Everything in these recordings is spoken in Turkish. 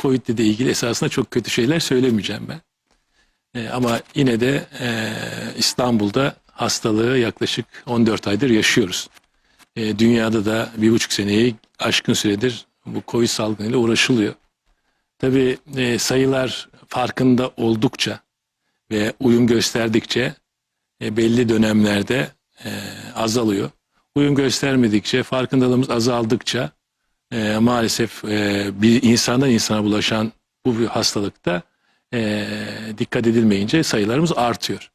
Covid ile ilgili esasında çok kötü şeyler söylemeyeceğim ben. E, ama yine de e, İstanbul'da hastalığı yaklaşık 14 aydır yaşıyoruz. E, dünyada da bir buçuk seneyi aşkın süredir bu Covid salgınıyla uğraşılıyor. Tabii e, sayılar farkında oldukça ve uyum gösterdikçe e, belli dönemlerde e, azalıyor. Uyum göstermedikçe, farkındalığımız azaldıkça e, maalesef e, bir insandan insana bulaşan bu hastalıkta e, dikkat edilmeyince sayılarımız artıyor.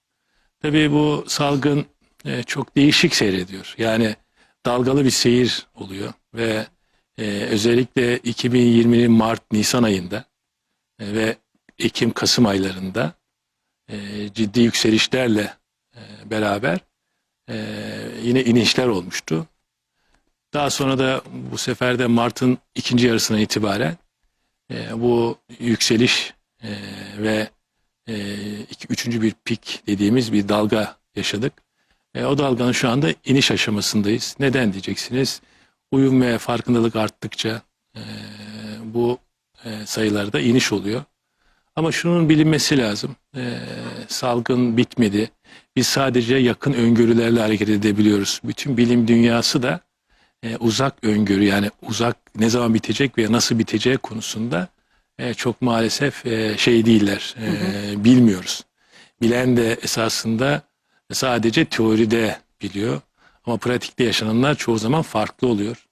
Tabii bu salgın e, çok değişik seyrediyor. Yani dalgalı bir seyir oluyor ve e, özellikle 2020'nin Mart-Nisan ayında e, ve Ekim-Kasım aylarında e, ciddi yükselişlerle e, beraber e, yine inişler olmuştu. Daha sonra da bu sefer de Mart'ın ikinci yarısına itibaren e, bu yükseliş e, ve e, iki, üçüncü bir pik dediğimiz bir dalga yaşadık. E, o dalganın şu anda iniş aşamasındayız. Neden diyeceksiniz? Uyum ve farkındalık arttıkça e, bu e, sayılarda iniş oluyor. Ama şunun bilinmesi lazım. E, salgın bitmedi. Biz sadece yakın öngörülerle hareket edebiliyoruz. Bütün bilim dünyası da e, uzak öngörü yani uzak ne zaman bitecek veya nasıl biteceği konusunda e, çok maalesef e, şey değiller. E, Bilmiyoruz. Bilen de esasında sadece teoride biliyor. Ama pratikte yaşananlar çoğu zaman farklı oluyor.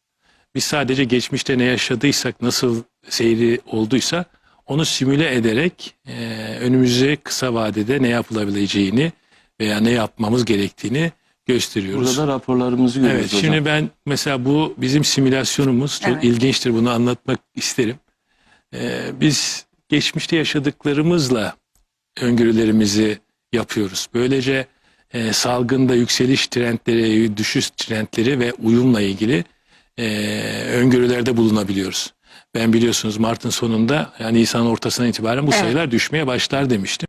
Biz sadece geçmişte ne yaşadıysak, nasıl seyri olduysa onu simüle ederek e, önümüze kısa vadede ne yapılabileceğini veya ne yapmamız gerektiğini gösteriyoruz. Burada da raporlarımızı görüyoruz Evet, hocam. şimdi ben mesela bu bizim simülasyonumuz çok Evet. ilginçtir. Bunu anlatmak isterim. Ee, biz geçmişte yaşadıklarımızla öngörülerimizi yapıyoruz. Böylece e, salgında yükseliş trendleri, düşüş trendleri ve uyumla ilgili e, öngörülerde bulunabiliyoruz. Ben biliyorsunuz Mart'ın sonunda yani Nisan ortasından itibaren bu Evet. sayılar düşmeye başlar demiştim.